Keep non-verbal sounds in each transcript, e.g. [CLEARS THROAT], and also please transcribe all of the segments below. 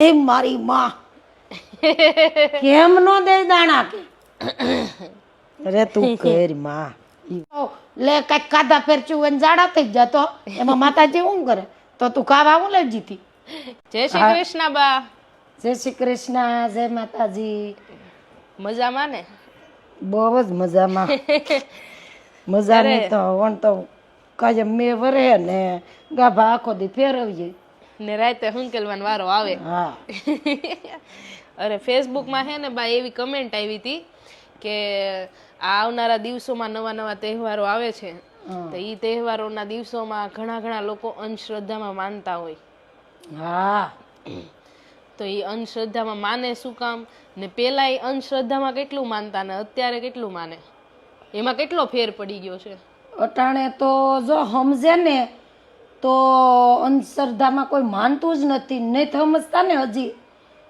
એ મારી માં. કેમ નો દે દાણા કે? અરે તું કરમાં. લે કંઈક કાદા ફેરચું ચુવન જાડા થઈ જતો એમાં માતાજી શું કરે? તો તું ખાવા હું લઈ જીતી. જય શ્રી કૃષ્ણ બા. જય શ્રી કૃષ્ણ જય માતાજી. મજામાં ને? બહુ જ મજામાં. મજાની તો વણ તો કાયમ મેં વરે ને ગાભા આખો દી ફેરવીએ. ને રાતે હુંકેલવાનો વારો આવે. હા. [LAUGHS] અરે ફેસબુકમાં હે ને બા એવી કમેન્ટ આવી હતી કે આ આવનારા દિવસોમાં નવા નવા તહેવારો આવે છે. તો એ તહેવારોના દિવસોમાં ઘણા ઘણા લોકો અંધશ્રદ્ધામાં માનતા હોય. હા. [CLEARS THROAT] તો એ અંધશ્રદ્ધામાં માને શું કામ? ને પેલા એ અંધશ્રદ્ધામાં કેટલું માનતા ને અત્યારે કેટલું માને? એમાં કેટલો ફેર પડી ગયો છે? અટાણે તો જો સમજે ને તો અંધશ્રદ્ધામાં કોઈ માનતું જ નથી, નહીં સમજતા ને હજી.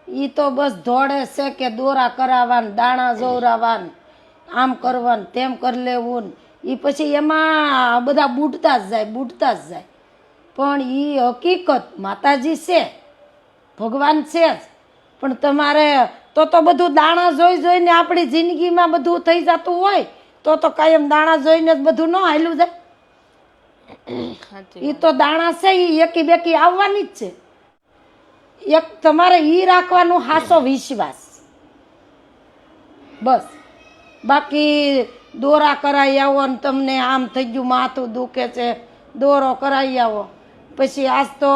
એ તો બસ દોડે છે કે દોરા કરાવવાન દાણા જોવરાવાન, આમ કરવાનું, તેમ કરી લેવું એ પછી એમાં બધા બૂટતા જ જાય, બૂટતા જ જાય. પણ એ હકીકત માતાજી છે, ભગવાન છે જ. પણ તમારે તો તો બધું દાણા જોઈ જોઈને આપણી જિંદગીમાં બધું થઈ જતું હોય, તો તો કાયમ દાણા જોઈને જ બધું ન હાલ્યું જાય. એ તો દાણા છે એ એકી બેકી આવવાની જ છે. એક તમારે એ રાખવાનું હાસો વિશ્વાસ. બસ. બાકી દોરા કરાવી આવો ને તમને આમ થઈ ગયું માથું દુખે છે દોરો કરાવી આવો. પછી આજ તો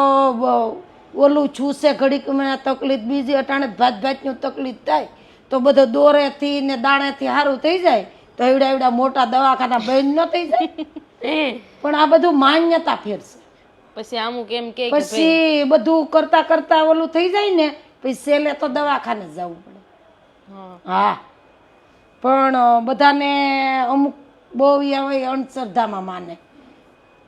ઓલું છૂસે ઘડીક મને તકલીફ બીજી અટાણે ભાત ભાતનું તકલીફ થાય તો બધો દોરેથી ને દાણેથી સારું થઈ જાય તો એવડા એવડા મોટા દવાખાના બંધ ન થઈ જાય. [LAUGHS] પણ આ બધું માન્યતા ફેરશે પછી અમુક એમ કે પછી બધું કરતા કરતા ઓલું થઈ જાય ને પછી સેલે તો દવાખાને જવું પડે. હા. પણ બધાને અમુક બહુ એવા અંધશ્રદ્ધામાં માને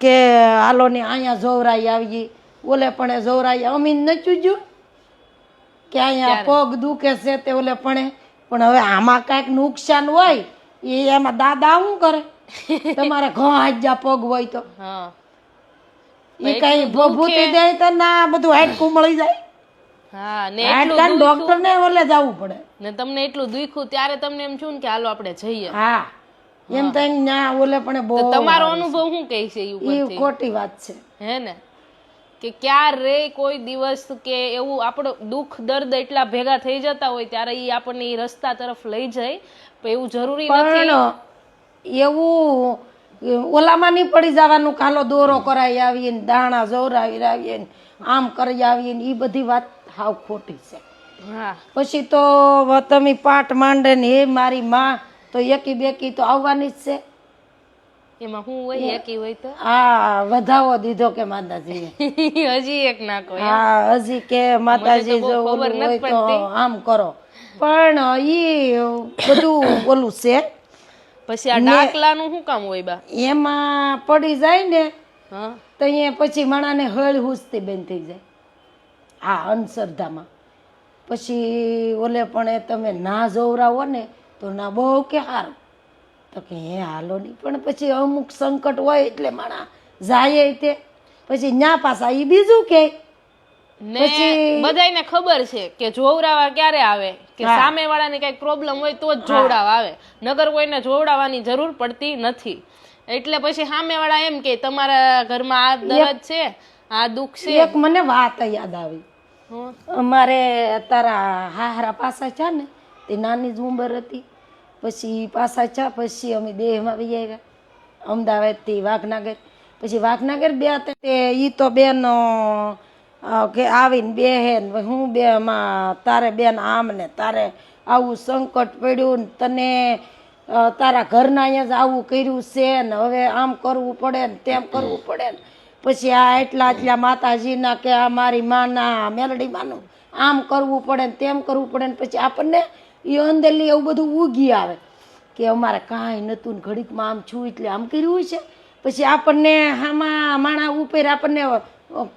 કે હાલો ને અહીંયા જોવરાઈ આવી ઓલે પણ જોવરાઈ અમીન ન ચૂજ્યું? કે અહીંયા પગ દુખે છે તે ઓલે પણ. પણ હવે આમાં કાંઈક નુકસાન હોય એ એમાં દાદા શું કરે? તમારે હાજ્યા પગ હોય તો. એ કઈ ભભૂતી દે તો ના બધું હાડકું કુમળી જાય. હા ને હાડકા ડોક્ટર ને ઓલે જવું પડે. ને તમને એટલું દુખ્યું ત્યારે તમને એમ થયું કે હાલો આપણે જઈએ. હા. એમ તો ના ઓલે પણ બહુ તમારો અનુભવ શું કહે છે એ એ ખોટી વાત છે. હે ને? કે ક્યારે કોઈ દિવસ કે એવું આપણો દુઃખ દર્દ એટલા ભેગા થઈ જતા હોય ત્યારે એ આપણને એ રસ્તા તરફ લઈ જાય. એવું જરૂરી નથી. એવું ઓલામાં નહીં પડી જવાનું કાલો દોરો કરાવી આવીએ ને દાણા જોરાવી આવીએ ને આમ કરી આવીએ ને એ બધી વાત હાવ ખોટી છે. પછી તો તમે પાઠ માંડે ને હે મારી માં તો એકી બેકી તો આવવાની જ છે. એમાં હું હોય એકી હોય તો? હા વધાવો દીધો કે માતાજી [LAUGHS] હજી એક નાખો હા? હજી કે માતાજી જો હોય તો આમ કરો. પણ ઈ બધું ઓલું છે. પછી આ ડાકલાનું શું કામ હોય બા? એમાં પડી જાય ને હા. તો અહીંયા પછી માણાને હળ હુસતી બંધ થઈ જાય. આ અંધશ્રદ્ધામાં. પછી ઓલે પણ એ તમે ના જોવરાવો ને તો ના બહુ કે હારું. તો કે હે હાલો નહીં પણ પછી અમુક સંકટ હોય એટલે માણા જાય તે. પછી ન્યા પાછા એ બીજું કે ને બધાને ખબર છે કે જોવડાવા ક્યારે આવે? કે સામે વાળાને કંઈક પ્રોબ્લેમ હોય તો જ જોવડાવા આવે. નગર કોઈને જોવડાવવાની જરૂર પડતી નથી. એટલે પછી સામે વાળા એમ કે તમારા ઘરમાં આ દર્દ છે? આ દુઃખ છે? એક મને વાત યાદ આવી. અમારે તારા હાહરા પાસા છે ને તે નાની જ ઉંમર હતી. પછી પાસા છે પછી અમે દેહમાં બી આવ્યા. અમદાવાદથી વાઘનાગર. પછી વાઘનાગર બે હતા તે ઈ તો બેન કે આવીને બેહે ને હું બે માં તારે બેન આમ ને તારે આવું સંકટ પડ્યું ને તને તારા ઘરના અહીંયા જ આવું કર્યું છે ને હવે આમ કરવું પડે ને તેમ કરવું પડે ને. પછી આ એટલા એટલા માતાજીના કે આ મારી માના મેલડી માનું. આમ કરવું પડે ને તેમ કરવું પડે ને પછી આપણને એ અંદરલી એવું બધું ઉગી આવે કે અમારે કાંઈ નતું ને ઘડીકમાં આમ છું એટલે આમ કર્યું છે. પછી આપણને આમાં માણા ઉપર આપણને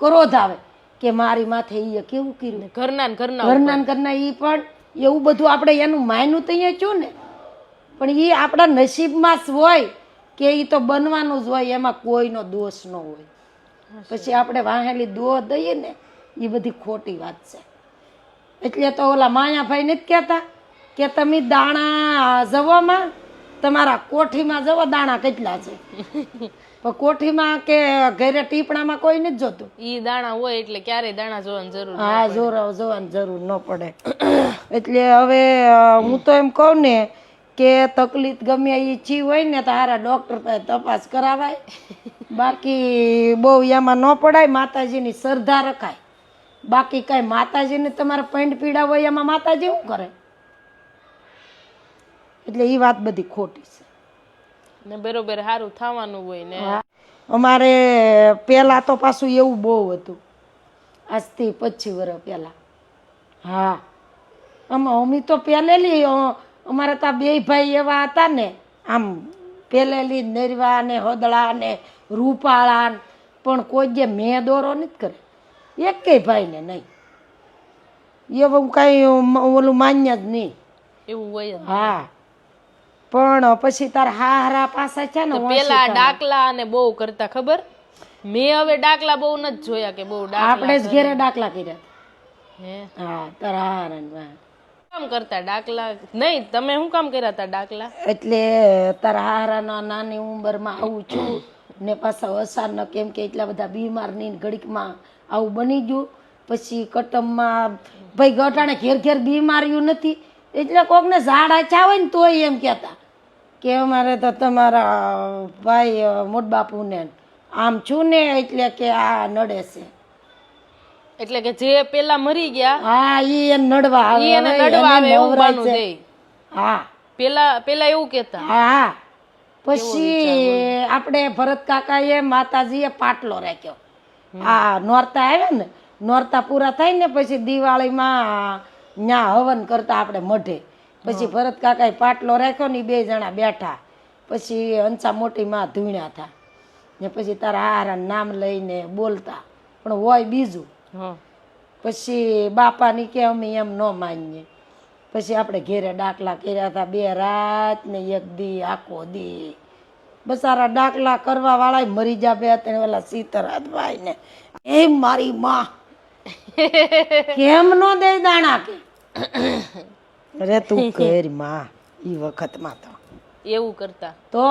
ક્રોધ આવે. કે મારી માથે એ કેવું કર્યું? ઘરના ને ઘરના ઘરના ને ઘરના એ પણ એવું બધું આપણે એનું માયનું તો અહીંયા છું ને. પણ એ આપણા નસીબમાં જ હોય કે એ તો બનવાનું જ હોય એમાં કોઈનો દોષ ન હોય. પછી આપણે વાહેલી દો દઈએ ને એ બધી ખોટી વાત છે. એટલે તો ઓલા માયાભાઈ જ કહેતા કે તમે દાણા જવામાં તમારા કોઠીમાં જવો દાણા કેટલા છે? [LAUGHS] પણ કોઠીમાં કે ઘરે ટીપણામાં કોઈ નથી જોતું. ઈ દાણા હોય એટલે ક્યારેય દાણા જોવાની જરૂર હા જોર જોવાની જરૂર ન પડે. એટલે હવે હું તો એમ કહું ને કે તકલીફ ગમે એ ચી હોય ને તો હારા ડોક્ટર પાસે તપાસ કરાવાય. [LAUGHS] બાકી બહુ એમાં ન પડાય માતાજીની શ્રદ્ધા રખાય. બાકી કાંઈ માતાજીને તમારે પૈંડ પીડા હોય એમાં માતાજી શું કરે? એટલે એ વાત બધી ખોટી છે. ને બરોબર સારું થવાનું હોય ને. અમારે પહેલા તો પાછું એવું બહુ હતું. આજથી પચીસ વર્ષ પહેલા. હા. આમાં અમી તો પહેલેલી અમારા અમારે તો બે ભાઈ એવા હતા ને આમ પહેલેલી નરવા ને હોદળા ને રૂપાળા પણ કોઈ જે મેં દોરો નથી કરે એકેય ભાઈને નહીં. એવું કાંઈ ઓલું માન્ય જ નહીં. એવું હોય હા. પણ પછી તાર હારા પાસા છે ને પેલા ડાકલા અને બહુ કરતા ખબર? મેં હવે ડાકલા બહુ નથી જોયા કે બહુ ડાકલા આપણે જ ઘેરે દાખલા કર્યા. હે? હા તારા હારા ને કામ કરતા ડાકલા? નહીં તમે શું કામ કર્યા હતા ડાકલા? એટલે તારા હારાના નાની ઉંમરમાં આવું છું ને પાછા અચાનક કેમ કે એટલા બધા બીમારની ઘડીકમાં આવું બની ગયું. પછી કટમમાં ભાઈ ગટાણે ઘેર ઘેર બીમારીઓ નથી. એટલે કોકને ઝાડ આચા હોય ને તોય એમ કહેતા. કે અમારે તો તમારા ભાઈ અ, મોટબાપુને આમ છું ને એટલે કે આ નડે છે. એટલે કે જે પેલા મરી ગયા હા ઈ એ નડવા આવે એને નડવા આવે એવું બાનું. દે હા. પેલા પેલા એવું કેતા હા પછી આપણે ભરત કાકાએ માતાજીએ પાટલો રાખ્યો. આ નોરતા આવ્યા ને નોરતા પૂરા થાય ને પછી દિવાળીમાં ન્યા હવન કરતા આપણે મઢે. પછી ભરત કાકાએ પાટલો રાખ્યો ને બે જણા બેઠા. પછી હંસા મોટી માં ધૂણ્યા હતા. ને પછી તારા હારા નામ લઈને બોલતા. પણ હોય બીજું. પછી બાપાની કે અમે એમ ન માનીએ. પછી આપણે ઘેરે ડાકલા કર્યા હતા બે રાત ને એક દી આખો દી. બસારા ડાકલા કરવા વાળા મરી જા બે ત્રણ ઓલા સીતરાજભાઈ ને એ મારી માં. [LAUGHS] કેમ નો દે દાણા કે? અરે તું [LAUGHS] કરમાં ઈ વખતમાં તો. એવું કરતા. તો?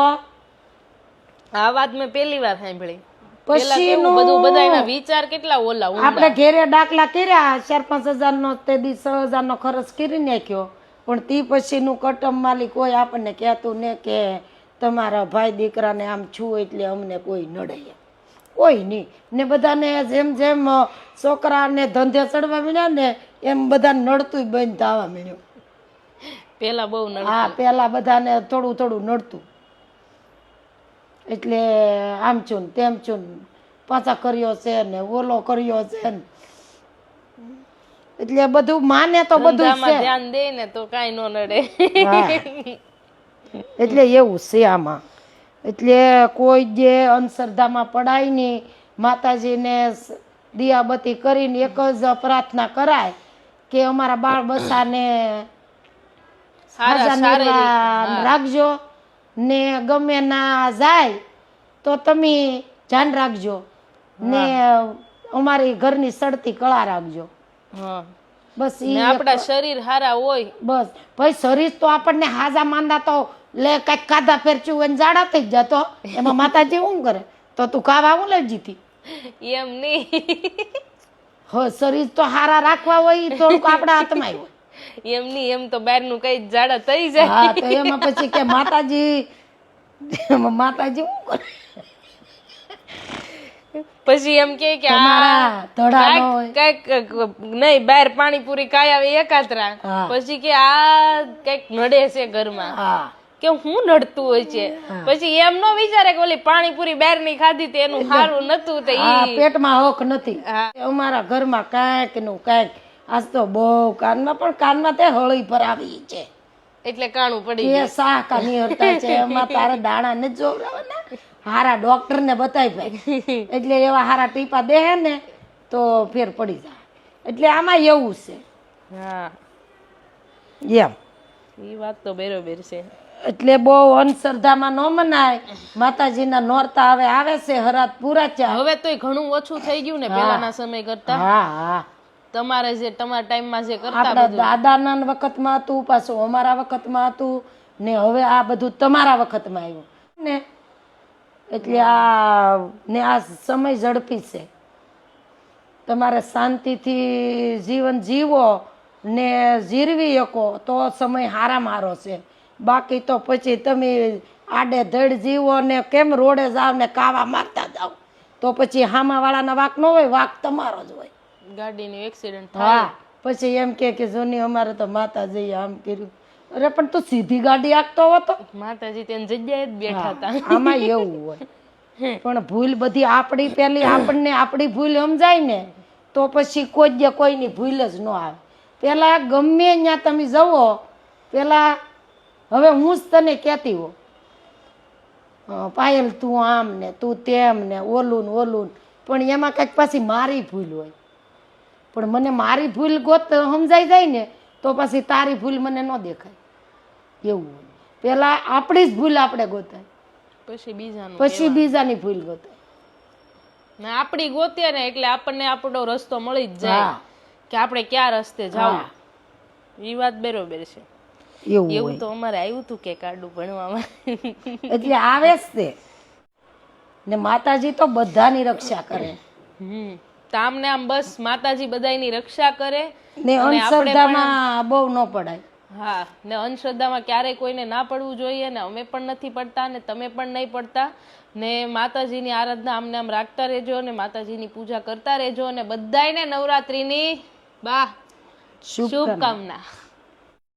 આ વાત મેં પહેલી વાર સાંભળી. પછી બધું બધાના વિચાર કેટલા ઓલા આપણે ઘેરે દાખલા કર્યા ચાર પાંચ હજાર નો તે દી છ હજાર નો ખર્ચ કરી નાખ્યો. પણ તે પછીનું કટમ માલિક કોઈ આપણને કહેતું ને કે તમારા ભાઈ દીકરાને આમ છું એટલે અમને કોઈ નડે. કોઈ નહીં. ને બધાને જેમ જેમ છોકરાને ધંધે ચડવા મળ્યા ને એમ બધા નડતું બંધ થવા મળ્યું પેલા બહુ હા પહેલા બધાને થોડું થોડું નડતું. એટલે આમ છું તેમ છું પાછા કર્યો છે ને ઓલો કર્યો છે ને. એટલે બધું માને તો બધું છે. ધ્યાન દે ને તો કાઈ નો નડે. એટલે એવું છે આમાં. એટલે કોઈ જે અંધશ્રદ્ધામાં પડાય નહીં માતાજીને દિયાબત્તી કરીને એક જ પ્રાર્થના કરાય કે અમારા બાળ બસાને રાખજો ને ગમે ના જાય તો તમે ધ્યાન રાખજો ને અમારી ઘરની સડતી કળા રાખજો. બસ આપણા શરીર હારા હોય. બસ. ભાઈ શરીર તો આપણને હાજા માંદા તો લે કંઈક કાધા ફેરચ્યું હોય ને જાડા થઈ જતો. એમાં માતાજી શું કરે? તો તું કાવા હું લઈ જીતી એમ નહીં. હ શરીર તો હારા રાખવા હોય થોડુંક આપણા હાથમાં હોય. એમ નહીં એમ તો બહારનું કઈ જાડા થઈ જાય. હા તો એમાં પછી કે માતાજી માતાજી શું કરે? પછી એમ કે કે આ કંઈક નહીં બહાર પાણીપુરી કાય આવે એકાત્રા પછી કે આ કંઈક નડે છે ઘરમાં. કે હું નડતું હોય છે. પછી એમ નો વિચારે કે ઓલી પાણીપુરી બહારની ખાધી તે એનું સારું નતું તે પેટમાં હોક નથી. અમારા ઘરમાં કાંઈકનું કાંઈક આજ તો બહુ કાનમાં પણ કાનમાં તે હળી ભરાવી છે. એટલે કાણું પડી એ સા કાની હરતા છે એમાં તારે દાણા ને જોવડાવવાના હારા ડોક્ટર ને બતાવી ભાઈ. એટલે એવા હારા ટીપા દે ને તો ફેર પડી જાય. એટલે આમાં એવું છે. હા. એમ. એ વાત તો બરોબર છે. એટલે બહુ અંધશ્રદ્ધામાં ન મનાય. માતાજીના નોરતા હવે આવે છે હરાત પૂરા છે. હવે તોય ઘણું ઓછું થઈ ગયું ને પહેલાના સમય કરતા. હા હા. તમારે જે તમારા ટાઈમમાં જે કરતા આપણા દાદાના વખતમાં હતું પાછું અમારા વખતમાં હતું ને હવે આ બધું તમારા વખતમાં આવ્યું. ને એટલે આ ને આ સમય ઝડપી છે. તમારે શાંતિથી જીવન જીવો ને જીરવી શકો તો સમય હારા મારો છે. બાકી તો પછી તમે આડે ધડ જીવો ને કેમ રોડે જાવ ને કાવા મારતા જાવ તો પછી હામાવાળાના વાક ન હોય વાક તમારો જ હોય. ગાડીનું એક્સિડન્ટ હા પછી એમ કે કે જોની અમારે તો માતાજી આમ કર્યું. અરે પણ તું સીધી ગાડી આખતો હતો માતાજી તેની જગ્યાએ જ બેઠા હતા. આમાં એવું હોય. પણ ભૂલ બધી આપણી પેલી આપણને આપણી ભૂલ સમજાય ને તો પછી કોઈ જ કોઈની ભૂલ જ ન આવે. પેલા ગમે ત્યાં તમે જવો પેલા હવે હું જ તને કહેતી હો પાયલ તું આમ ને તું તેમ ને ઓલું ને ઓલું. પણ એમાં કંઈક પાછી મારી ભૂલ હોય. પણ મને મારી ભૂલ ગોત સમજાઈ જાય ને તો પછી તારી ભૂલ મને ન દેખાય. એવું પેલા આપણી જ ભૂલ આપણે ગોતાય. પછી બીજાનું પછી બીજાની ભૂલ ગોતાય. ને આપણી ગોતીએ ને એટલે આપણને આપણો રસ્તો મળી જ જાય. કે આપણે ક્યાં રસ્તે જાવ એ વાત બરોબર છે. એવું એવું તો અમારે આવ્યું હતું કે કાડું ભણવામાં. એટલે આવે જ તે. ને માતાજી તો બધાની રક્ષા કરે. હમ. તો આમને આમ બસ માતાજી બધાની રક્ષા કરે ને અંધશ્રદ્ધામાં બહુ ન પડાય. હા ને અંધશ્રદ્ધામાં ક્યારેય કોઈને ના પડવું જોઈએ ને અમે પણ નથી પડતા ને તમે પણ નહીં પડતા. ને માતાજીની આરાધના આમને આમ રાખતા રહેજો ને માતાજીની પૂજા કરતા રહેજો ને બધાયને નવરાત્રીની બા શુભ શુભકામના.